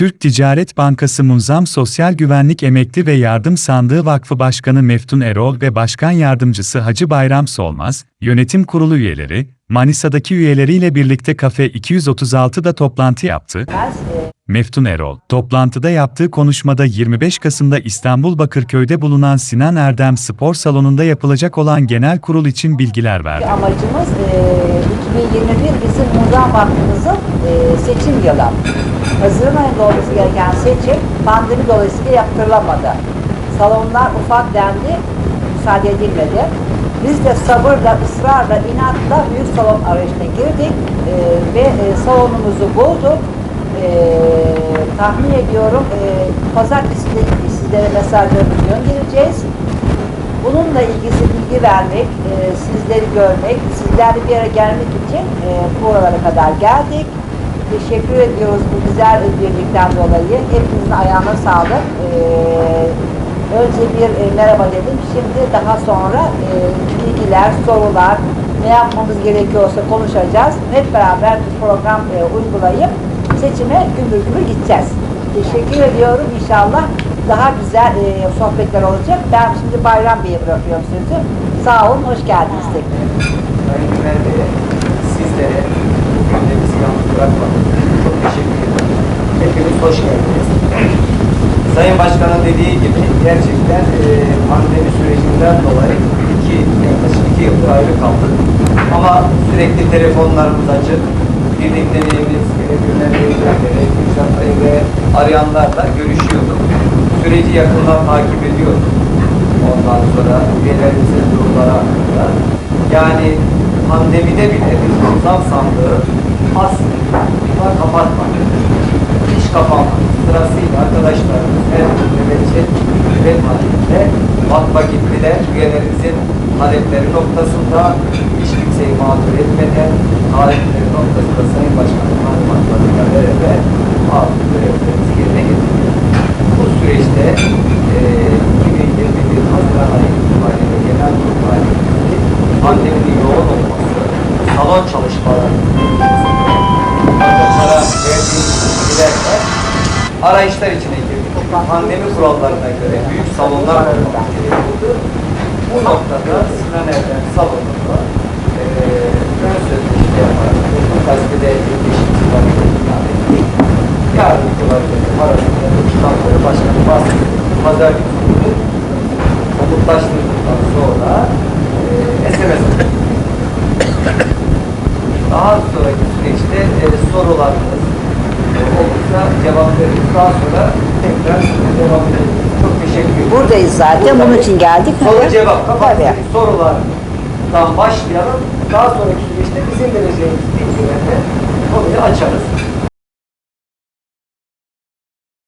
Türk Ticaret Bankası Munzam Sosyal Güvenlik Emekli ve Yardım Sandığı Vakfı Başkanı Meftun Erol ve Başkan Yardımcısı Hacı Bayram Solmaz, yönetim kurulu üyeleri, Manisa'daki üyeleriyle birlikte Kafe 236'da toplantı yaptı. Meftun Erol, toplantıda yaptığı konuşmada 25 Kasım'da İstanbul Bakırköy'de bulunan Sinan Erdem Spor Salonu'nda yapılacak olan genel kurul için bilgiler verdi. Amacımız e, 2021 bizim Muzan Vakfımızın e, seçim yılı. Haziran ayında olması gereken seçim pandemi dolayısıyla yaptırılamadı. Salonlar ufak dendi, müsaade edilmedi. Biz de sabırla, ısrarla, inatla büyük salon arayışına girdik e, ve e, salonumuzu bulduk. E, tahmin ediyorum e, pazartesi sizlere mesajlarımızı göndereceğiz. Bununla ilgisi bilgi vermek, e, sizleri görmek, sizlerle bir araya gelmek için e, buralara kadar geldik. Teşekkür ediyoruz bu güzel birlikten dolayı. Hepinizin ayağına sağlık. E, önce bir e, merhaba dedim. Şimdi daha sonra e, bilgiler, sorular, ne yapmamız gerekiyorsa konuşacağız. Hep beraber bir program e, uygulayıp seçime gümbür gümbür gideceğiz. Teşekkür ediyorum. İnşallah daha güzel e, sohbetler olacak. Ben şimdi Bayram Bey'e bırakıyorum sözü. Sağ olun, hoş geldiniz tekrar. Sayın Güler Bey'e, sizlere bugün de bizi yalnız bırakmadınız. Çok teşekkür ederim. Hepiniz hoş geldiniz. Sayın Başkan'ın dediği gibi gerçekten e, pandemi sürecinden dolayı iki, yaklaşık iki yıldır ayrı kaldık. Ama sürekli telefonlarımız açık. Birlikteliğimiz, Bey'le, Kürşat Bey ve arayanlarla görüşüyorduk. Süreci yakından takip ediyorduk. Ondan sonra üyelerimizin durumları hakkında. Yani pandemide bile biz zam sandığı aslında kapatmadık. Hiç kapanmadı. Sırasıyla arkadaşlarımız nöbet halinde vakfa gittiler. Üyelerimizin talepleri noktasında hiç kimseyi mağdur etmeden talepleri noktasında Sayın Başkanım talimatlarıyla beraber bazı görevlerimizi yerine getirdik. Bu süreçte eee 2021 Haziran ayı itibariyle genel kurul halindeki pandeminin yoğun olması, salon çalışmaları, onlara verdiğimiz bilgilerle arayışlar içine. Pandemi kurallarına göre büyük salonlar kurmak gerekiyordu. Bu noktada Sinan Erdem salonunda ön sözleşme yaparak bu gazetede yetişmiş yardımcılar arasında tutanları başkanı bahsetti. Pazar günü komutlaştırdıktan sonra eee SMS attık. Daha sonraki süreçte e, sorularınız e, olursa cevap veririz. Daha sonra tekrar devam ederiz. Çok teşekkür ederim. Buradayız zaten, bunun için geldik. Soru cevap. Kapatsın sorulardan başlayalım. Daha sonraki süreçte bizim bilgiler